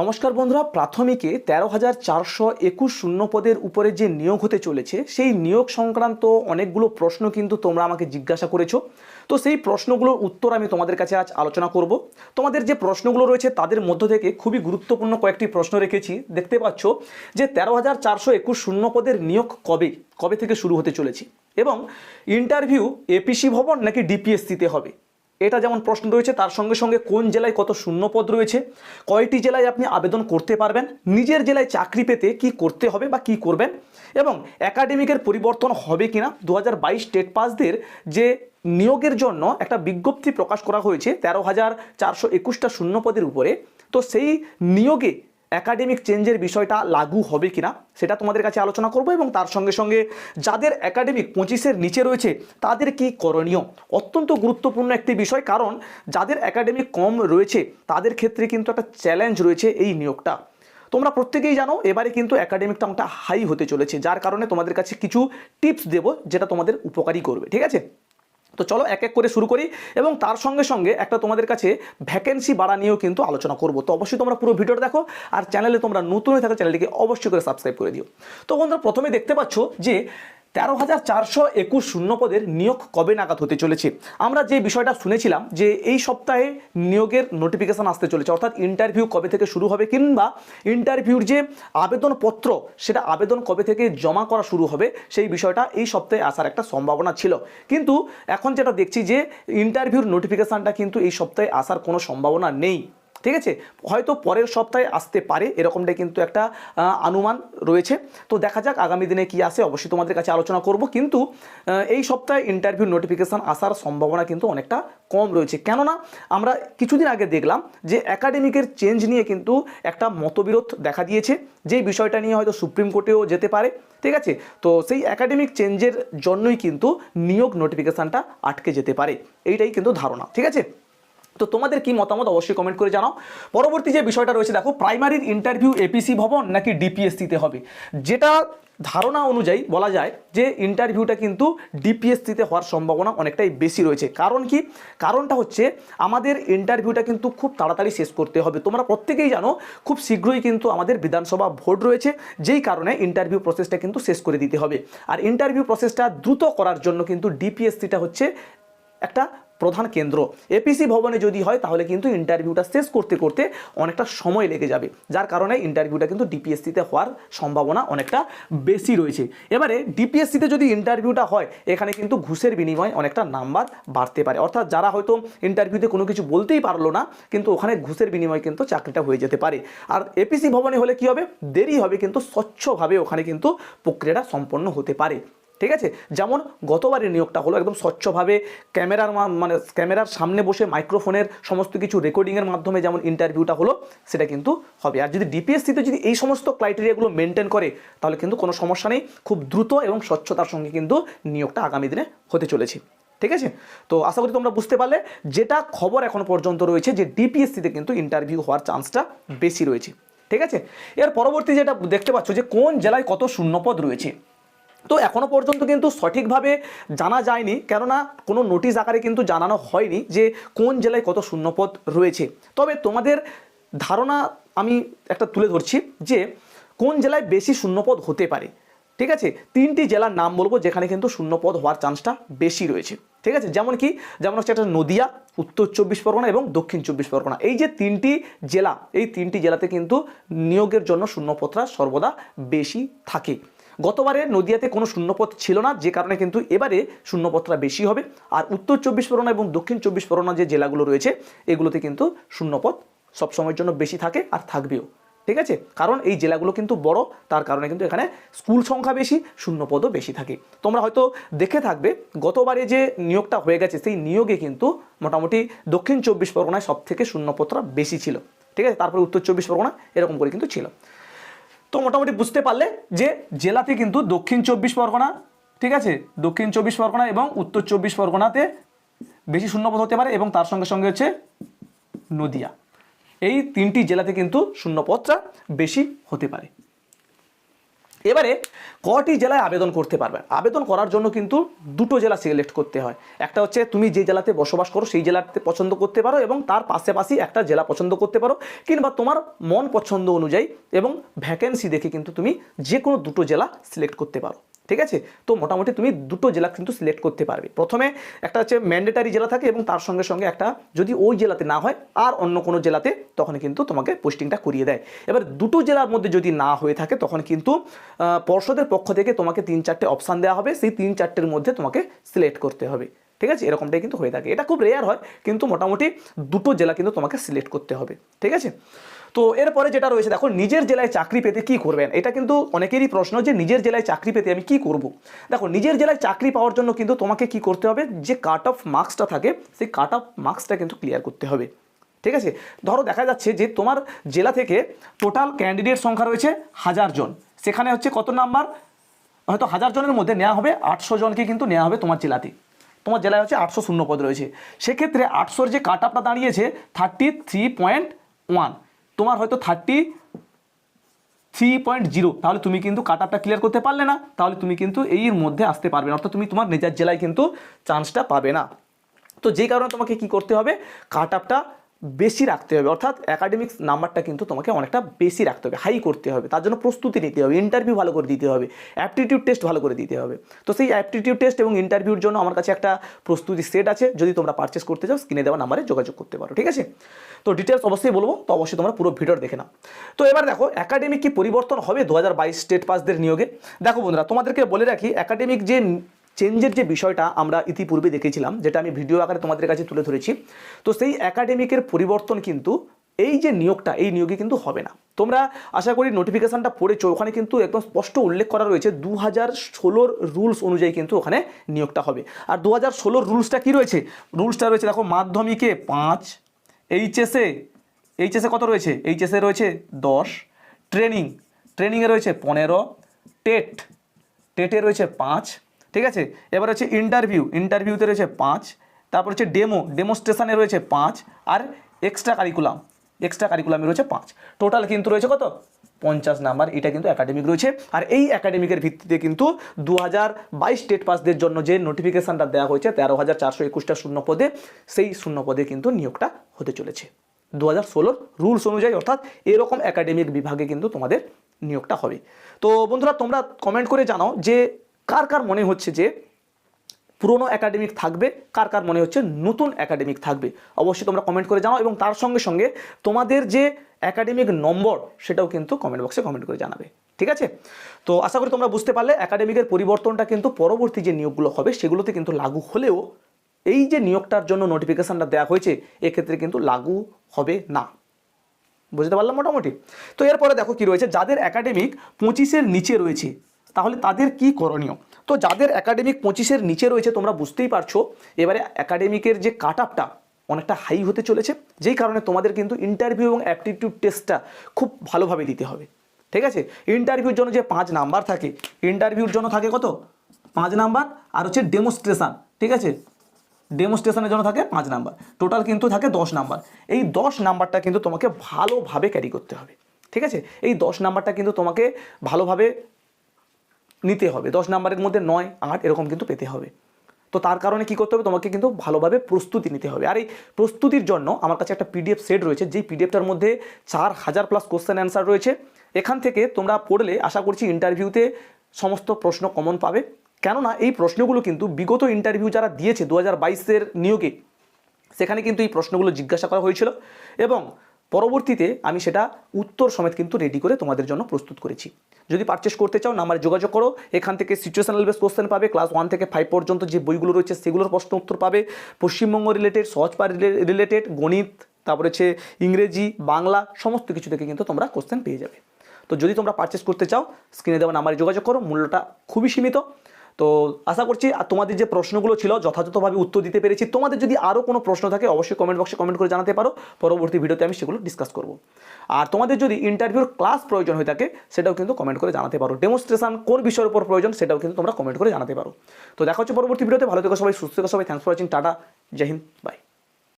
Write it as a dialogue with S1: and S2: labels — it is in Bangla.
S1: নমস্কার বন্ধুরা, প্রাথমিকে তেরো হাজার চারশো একুশ শূন্য পদের উপরে যে নিয়োগ হতে চলেছে, সেই নিয়োগ সংক্রান্ত অনেকগুলো প্রশ্ন কিন্তু তোমরা আমাকে জিজ্ঞাসা করেছ। তো সেই প্রশ্নগুলোর উত্তর আমি তোমাদের কাছে আজ আলোচনা করব। তোমাদের যে প্রশ্নগুলো রয়েছে, তাদের মধ্য থেকে খুবই গুরুত্বপূর্ণ কয়েকটি প্রশ্ন রেখেছি। দেখতে পাচ্ছ যে তেরো হাজার চারশো একুশ শূন্য পদের নিয়োগ কবে কবে থেকে শুরু হতে চলেছে? এবং ইন্টারভিউ এপিসি ভবন নাকি ডিপিএসসিতে হবে? এটা যেমন প্রশ্ন রয়েছে, তার সঙ্গে সঙ্গে কোন জেলায় কত শূন্যপদ রয়েছে, কয়টি জেলায় আপনি আবেদন করতে পারবেন, নিজের জেলায় চাকরি পেতে কি করতে হবে বা কি করবেন, এবং একাডেমিকের পরিবর্তন হবে কিনা দু হাজার বাইশ টেট পাসদের যে নিয়োগের জন্য একটা বিজ্ঞপ্তি প্রকাশ করা হয়েছে, তেরো হাজার চারশো একুশটা শূন্য পদের উপরে, তো সেই নিয়োগে একাডেমিক চেঞ্জের বিষয়টা লাগু হবে কিনা, সেটা তোমাদের কাছে আলোচনা করব এবং তার সঙ্গে সঙ্গে যাদের অ্যাকাডেমিক পঁচিশের নিচে রয়েছে, তাদের কি করণীয়? অত্যন্ত গুরুত্বপূর্ণ একটি বিষয়, কারণ যাদের একাডেমিক কম রয়েছে, তাদের ক্ষেত্রে কিন্তু একটা চ্যালেঞ্জ রয়েছে এই নিয়োগটা। তোমরা প্রত্যেকেই জানো, এবারে কিন্তু একাডেমিকটা অনেকটা হাই হতে চলেছে, যার কারণে তোমাদের কাছে কিছু টিপস দেবো, যেটা তোমাদের উপকারী করবে, ঠিক আছে? তো চলো এক এক করে শুরু করি এবং তার সঙ্গে সঙ্গে একটা তোমাদের কাছে ভ্যাকেন্সি বাড়া নিয়েও কিন্তু আলোচনা করব। তো অবশ্যই তোমরা পুরো ভিডিওটা দেখো আর চ্যানেলে তোমরা নতুন হয়ে থাকো চ্যানেলটিকে অবশ্যই করে সাবস্ক্রাইব করে দিও। তো বন্ধুরা প্রথমে দেখতে পাচ্ছ যে তেরো হাজার চারশো একুশ শূন্যপদের নিয়োগ কবে নাগাদ হতে চলেছে? আমরা যে বিষয়টা শুনেছিলাম যে এই সপ্তাহে নিয়োগের নোটিফিকেশান আসতে চলেছে, অর্থাৎ ইন্টারভিউ কবে থেকে শুরু হবে কিংবা ইন্টারভিউর যে আবেদনপত্র, সেটা আবেদন কবে থেকে জমা করা শুরু হবে, সেই বিষয়টা এই সপ্তাহে আসার একটা সম্ভাবনা ছিল। কিন্তু এখন যেটা দেখছি যে ইন্টারভিউর নোটিফিকেশানটা কিন্তু এই সপ্তাহে আসার কোনো সম্ভাবনা নেই। ঠিক আছে? হয়তো পরের সপ্তাহে আসতে পারে, এরকমটাই কিন্তু একটা অনুমান রয়েছে। তো দেখা যাক আগামী দিনে কি আসে, অবশ্যই তোমাদের কাছে আলোচনা করব। কিন্তু এই সপ্তাহে ইন্টারভিউ নোটিফিকেশান আসার সম্ভাবনা কিন্তু অনেকটা কম রয়েছে। কেননা, আমরা কিছুদিন আগে দেখলাম যে একাডেমিকের চেঞ্জ নিয়ে কিন্তু একটা মতবিরোধ দেখা দিয়েছে। যেই বিষয়টা নিয়ে হয়তো সুপ্রিম কোর্টেও যেতে পারে, ঠিক আছে? তো সেই একাডেমিক চেঞ্জের জন্যই কিন্তু নিয়োগ নোটিফিকেশানটা আটকে যেতে পারে। এইটাই কিন্তু ধারণা, ঠিক আছে? তো তোমাদের কি মতামত অবশ্যই কমেন্ট করে জানাও। পরবর্তী যে বিষয়টা রয়েছে, দেখো প্রাইমারির ইন্টারভিউ এপিসি ভবন নাকি ডিপিএসসিতে হবে? যেটা ধারণা অনুযায়ী বলা যায় যে ইন্টারভিউটা কিন্তু ডিপিএসসিতে হওয়ার সম্ভাবনা অনেকটাই বেশি রয়েছে। কারণ কি? কারণটা হচ্ছে আমাদের ইন্টারভিউটা কিন্তু খুব তাড়াতাড়ি শেষ করতে হবে। তোমরা প্রত্যেকেই জানো, খুব শীঘ্রই কিন্তু আমাদের বিধানসভা ভোট রয়েছে, যেই কারণে ইন্টারভিউ প্রসেসটা কিন্তু শেষ করে দিতে হবে। আর ইন্টারভিউ প্রসেসটা দ্রুত করার জন্য কিন্তু ডিপিএসসিটা হচ্ছে একটা প্রধান কেন্দ্র। এপিসি ভবনে যদি হয়, তাহলে কিন্তু ইন্টারভিউটা শেষ করতে করতে অনেকটা সময় লেগে যাবে। যার কারণে ইন্টারভিউটা কিন্তু ডিপিএসসিতে হওয়ার সম্ভাবনা অনেকটা বেশি রয়েছে। এবারে ডিপিএসসিতে যদি ইন্টারভিউটা হয়, এখানে কিন্তু ঘুষের বিনিময়ে অনেকটা নাম্বার বাড়তে পারে। অর্থাৎ যারা হয়তো ইন্টারভিউতে কোনো কিছু বলতেই পারল না, কিন্তু ওখানে ঘুষের বিনিময়ে কিন্তু চাকরিটা হয়ে যেতে পারে। আর এপিসি ভবনে হলে কি হবে? দেরি হবে, কিন্তু স্বচ্ছভাবে ওখানে কিন্তু প্রক্রিয়াটা সম্পন্ন হতে পারে। ঠিক আছে? যেমন গতবারের নিয়োগটা হলো একদম স্বচ্ছভাবে ক্যামেরার মানে ক্যামেরার সামনে বসে মাইক্রোফোনের সমস্ত কিছু রেকর্ডিংয়ের মাধ্যমে যেমন ইন্টারভিউটা হলো, সেটা কিন্তু হবে। আর যদি ডিপিএসসিতে যদি এই সমস্ত ক্রাইটেরিয়াগুলো মেনটেন করে, তাহলে কিন্তু কোনো সমস্যা নেই। খুব দ্রুত এবং স্বচ্ছতার সঙ্গে কিন্তু নিয়োগটা আগামী দিনে হতে চলেছে। ঠিক আছে? তো আশা করি তোমরা বুঝতে পারলে, যেটা খবর এখন পর্যন্ত রয়েছে যে ডিপিএসসিতে কিন্তু ইন্টারভিউ হওয়ার চান্সটা বেশি রয়েছে। ঠিক আছে? এর পরবর্তী যেটা দেখতে পাচ্ছ যে কোন জেলায় কত শূন্যপদ রয়েছে। তো এখনও পর্যন্ত কিন্তু সঠিকভাবে জানা যায়নি, কেননা কোনো নোটিশ আকারে কিন্তু জানানো হয়নি যে কোন জেলায় কত শূন্যপদ রয়েছে। তবে তোমাদের ধারণা আমি একটা তুলে ধরছি যে কোন জেলায় বেশি শূন্যপদ হতে পারে। ঠিক আছে? তিনটি জেলার নাম বলব যেখানে কিন্তু শূন্যপদ হওয়ার চান্সটা বেশি রয়েছে। ঠিক আছে? যেমন কি? যেমন হচ্ছে একটা নদিয়া, উত্তর চব্বিশ পরগনা এবং দক্ষিণ চব্বিশ পরগনা। এই যে তিনটি জেলা, এই তিনটি জেলাতে কিন্তু নিয়োগের জন্য শূন্যপদটা সর্বদা বেশি থাকে। গতবারে নদিয়াতে কোনো শূন্যপদ ছিল না, যে কারণে কিন্তু এবারে শূন্যপদটা বেশি হবে। আর উত্তর চব্বিশ পরগনা এবং দক্ষিণ চব্বিশ পরগনা যে জেলাগুলো রয়েছে, এগুলোতে কিন্তু শূন্যপদ সবসময়ের জন্য বেশি থাকে আর থাকবেও। ঠিক আছে? কারণ এই জেলাগুলো কিন্তু বড়, তার কারণে কিন্তু এখানে স্কুল সংখ্যা বেশি, শূন্যপদও বেশি থাকে। তোমরা হয়তো দেখে থাকবে, গতবারে যে নিয়োগটা হয়ে গেছে, সেই নিয়োগে কিন্তু মোটামুটি দক্ষিণ চব্বিশ পরগনায় সব থেকে শূন্যপদটা বেশি ছিল। ঠিক আছে? তারপরে উত্তর চব্বিশ পরগনা এরকম করে কিন্তু ছিল। তো মোটামুটি বুঝতে পারলে যে জেলাতে কিন্তু দক্ষিণ চব্বিশ পরগনা, ঠিক আছে? দক্ষিণ চব্বিশ পরগনা এবং উত্তর চব্বিশ পরগনাতে বেশি শূন্যপদ হতে পারে এবং তার সঙ্গে সঙ্গে হচ্ছে নদিয়া। এই তিনটি জেলাতে কিন্তু শূন্যপদটা বেশি হতে পারে। এবারে কটি জেলায় আবেদন করতে পারবে? আবেদন করার জন্য কিন্তু দুটো জেলা সিলেক্ট করতে হয়। একটা হচ্ছে তুমি যে জেলাতে বসবাস করো, সেই জেলাতে পছন্দ করতে পারো এবং তার পাশাপাশি একটা জেলা পছন্দ করতে পারো কিংবা তোমার মন পছন্দ অনুযায়ী এবং ভ্যাকেন্সি দেখে কিন্তু তুমি যে কোনো দুটো জেলা সিলেক্ট করতে পারো। ঠিক আছে? তো মোটামুটি তুমি দুটো জেলা কিন্তু সিলেক্ট করতে পারবে। প্রথমে একটা হচ্ছে ম্যান্ডেটারি জেলা থাকে এবং তার সঙ্গে সঙ্গে একটা যদি ওই জেলাতে না হয়, আর অন্য কোনো জেলাতে তখন কিন্তু তোমাকে পোস্টিংটা করিয়ে দেয়। এবার দুটো জেলার মধ্যে যদি না হয়ে থাকে, তখন কিন্তু পর্ষদের পক্ষ থেকে তোমাকে তিন চারটে অপশান দেওয়া হবে। সেই তিন চারটের মধ্যে তোমাকে সিলেক্ট করতে হবে। ঠিক আছে? এরকমটাই কিন্তু হয়ে থাকে। এটা খুব রেয়ার হয়, কিন্তু মোটামুটি দুটো জেলা কিন্তু তোমাকে সিলেক্ট করতে হবে। ঠিক আছে? তো এরপরে যেটা রয়েছে, দেখো নিজের জেলায় চাকরি পেতে কি করবেন? এটা কিন্তু অনেকেরই প্রশ্ন যে নিজের জেলায় চাকরি পেতে আমি কি করব? দেখো, নিজের জেলায় চাকরি পাওয়ার জন্য কিন্তু তোমাকে কি করতে হবে? যে কাট অফ মার্কসটা থাকে, সেই কাট অফ মার্কসটা কিন্তু ক্লিয়ার করতে হবে। ঠিক আছে? ধরো দেখা যাচ্ছে যে তোমার জেলা থেকে টোটাল ক্যান্ডিডেট সংখ্যা রয়েছে হাজার জন। সেখানে হচ্ছে কত নাম্বার? হয়তো হাজার জনের মধ্যে নেওয়া হবে, আটশো জনকে কিন্তু নেওয়া হবে তোমার জেলাতে। তোমার জেলায় হচ্ছে আটশো শূন্য পদ রয়েছে। সেক্ষেত্রে আটশোর যে কাট আপটা দাঁড়িয়েছে থার্টি থ্রি পয়েন্ট ওয়ান তোমার হয়তো থার্টি থ্রি পয়েন্ট জিরো তাহলে তুমি কিন্তু কাট আপটা ক্লিয়ার করতে পারলে না, তাহলে তুমি কিন্তু এর মধ্যে আসতে পারবে না, অর্থাৎ তুমি তোমার নিজের জেলায় কিন্তু চান্সটা পাবে না। তো যেই কারণে তোমাকে কি করতে হবে? কাট আপটা বেশি রাখতে হবে। অর্থাৎ একাডেমিক্স নাম্বারটা কিন্তু তোমাকে অনেকটা বেশি রাখতে হবে হাই করতে হবে। তার জন্য প্রস্তুতি নিতে হবে ইন্টারভিউ ভালো করে দিতে হবে অ্যাপটিটিউড টেস্ট ভালো করে দিতে হবে। তো সেই অ্যাপটিটিউড টেস্ট এবং ইন্টারভিউর জন্য আমার কাছে একটা প্রস্তুতি সেট আছে। যদি তোমরা পারচেস করতে চাও স্ক্রিনে দেওয়া নাম্বারে যোগাযোগ করতে পারো, ঠিক আছে? তো ডিটেলস অবশ্যই বলব, তো অবশ্যই তোমরা পুরো ভিডিওর দেখে নাও। তো এবার দেখো একাডেমিক কি পরিবর্তন হবে? দু হাজার বাইশ স্টেট পাসদের নিয়োগে। দেখো বন্ধুরা, তোমাদেরকে বলে রাখি একাডেমিক যে চেঞ্জের যে বিষয়টা আমরা ইতিপূর্বে দেখেছিলাম, যেটা আমি ভিডিও আকারে তোমাদের কাছে তুলে ধরেছি, তো সেই একাডেমিকের পরিবর্তন কিন্তু এই যে নিয়োগটা, এই নিয়োগে কিন্তু হবে না। তোমরা আশা করি নোটিফিকেশানটা পড়েছো, ওখানে কিন্তু একদম স্পষ্ট উল্লেখ করা রয়েছে দু হাজার ষোলোর রুলস অনুযায়ী কিন্তু ওখানে নিয়োগটা হবে। আর দু হাজার ষোলোর রুলসটা কী রয়েছে? রুলসটা রয়েছে, দেখো, মাধ্যমিকে পাঁচ, এইচএসে এইচএসে কত রয়েছে? এইচএসে রয়েছে দশ ট্রেনিং ট্রেনিংয়ে রয়েছে পনেরো, টেট, টেটে রয়েছে পাঁচ ঠিক আছে? এবার হচ্ছে ইন্টারভিউ ইন্টারভিউতে রয়েছে পাঁচ, তারপর হচ্ছে ডেমো ডেমোস্ট্রেশনে রয়েছে পাঁচ, আর এক্সট্রা কারিকুলাম এক্সট্রা কারিকুলামে রয়েছে পাঁচ। টোটাল কিন্তু রয়েছে কত? পঞ্চাশ নাম্বার, এটা কিন্তু একাডেমিক রয়েছে। আর এই একাডেমিকের ভিত্তিতে কিন্তু দু হাজার বাইশ স্টেট পাসদের জন্য যে নোটিফিকেশানটা দেওয়া হয়েছে, তেরো হাজার চারশো একুশটা শূন্য পদে, সেই শূন্য পদে কিন্তু নিয়োগটা হতে চলেছে। দু হাজার ষোলোর রুলস অনুযায়ী, অর্থাৎ এরকম একাডেমিক বিভাগে কিন্তু তোমাদের নিয়োগটা হবে। তো বন্ধুরা, তোমরা কমেন্ট করে জানাও যে কার কার মনে হচ্ছে যে পুরনো একাডেমিক থাকবে? কার কার মনে হচ্ছে নতুন একাডেমিক থাকবে? অবশ্যই তোমরা কমেন্ট করে জানাও এবং তার সঙ্গে সঙ্গে তোমাদের যে একাডেমিক নম্বর সেটাও কিন্তু কমেন্ট বক্সে কমেন্ট করে জানাবে। ঠিক আছে? তো আশা করি তোমরা বুঝতে পারলে একাডেমিকের পরিবর্তনটা কিন্তু পরবর্তী যে নিয়োগগুলো হবে সেগুলোতে কিন্তু লাগু হলেও এই যে নিয়োগটার জন্য নোটিফিকেশানটা দেওয়া হয়েছে, এক্ষেত্রে কিন্তু লাগু হবে না। বুঝতে পারলাম মোটামুটি? তো এরপরে দেখো কি রয়েছে, যাদের একাডেমিক পঁচিশের নিচে রয়েছে তাহলে তাদের কি করণীয়? তো যাদের একাডেমিক পঁচিশের নিচে রয়েছে, তোমরা বুঝতেই পারছ, এবারে একাডেমিকের যে কাট আপটা অনেকটা হাই হতে চলেছে, যেই কারণে তোমাদের কিন্তু ইন্টারভিউ এবং অ্যাপটিটিউড টেস্টটা খুব ভালোভাবে দিতে হবে। ঠিক আছে? ইন্টারভিউর জন্য যে পাঁচ নাম্বার থাকে ইন্টারভিউর জন্য থাকে কত? পাঁচ নাম্বার, আর হচ্ছে ডেমোস্ট্রেশন ঠিক আছে? ডেমোস্ট্রেশনের জন্য থাকে পাঁচ নাম্বার টোটাল কিন্তু থাকে দশ নাম্বার। এই দশ নাম্বারটা কিন্তু তোমাকে ভালোভাবে ক্যারি করতে হবে। ঠিক আছে? এই দশ নাম্বারটা কিন্তু তোমাকে ভালোভাবে নিতে হবে। দশ নাম্বারের মধ্যে নয়, আট এরকম কিন্তু পেতে হবে। তো তার কারণে কি করতে হবে? তোমাকে কিন্তু ভালোভাবে প্রস্তুতি নিতে হবে। আর এই প্রস্তুতির জন্য আমার কাছে একটা পিডিএফ সেট রয়েছে। যেই পিডিএফটার মধ্যে চার হাজার প্লাস কোশ্চেন অ্যান্সার রয়েছে। এখান থেকে তোমরা পড়লে আশা করছি ইন্টারভিউতে সমস্ত প্রশ্ন কমন পাবে। কেননা এই প্রশ্নগুলো কিন্তু বিগত ইন্টারভিউ যারা দিয়েছে, দু হাজার বাইশের নিয়োগে, সেখানে কিন্তু এই প্রশ্নগুলো জিজ্ঞাসা করা হয়েছিল। এবং পরবর্তীতে আমি সেটা উত্তর সমেত কিন্তু রেডি করে তোমাদের জন্য প্রস্তুত করেছি। যদি পারচেস করতে চাও, নাম্বারে যোগাযোগ করো। এখান থেকে সিচুয়েশনাল বেস কোশ্চেন পাবে ক্লাস ওয়ান থেকে ফাইভ পর্যন্ত যে বইগুলো রয়েছে সেগুলোর প্রশ্ন উত্তর পাবে। পশ্চিমবঙ্গ রিলেটেড সহজপা রিলেটেড গণিত, তারপরে হচ্ছে ইংরেজি, বাংলা, সমস্ত কিছু থেকে কিন্তু তোমরা কোশ্চেন পেয়ে যাবে। তো যদি তোমরা পারচেস করতে চাও স্ক্রিনে দেওয়া নাম্বারে যোগাযোগ করো। মূল্যটা খুবই সীমিত। তো আশা করছি তোমাদের যে প্রশ্নগুলো ছিল, যথাযথভাবে উত্তর দিতে পেরেছি। তোমাদের যদি আরও কোনো প্রশ্ন থাকে, অবশ্যই কমেন্ট বক্সে কমেন্ট করে জানাতে পারো। পরবর্তী ভিডিওতে আমি সেগুলো ডিসকাস করব। আর তোমাদের যদি ইন্টারভিউর ক্লাস প্রয়োজন হয়ে থাকে, সেটাও কিন্তু কমেন্ট করে জানাতে পারো। ডেমনস্ট্রেশন কোন বিষয়ের উপর প্রয়োজন, সেটাও কিন্তু তোমরা কমেন্ট করে জানাতে পারো। তো দেখা হচ্ছে পরবর্তী ভিডিওতে। ভালো থেকো সবাই, সুস্থ থেকো সবাই। Thanks for watching tata, Joy Hind by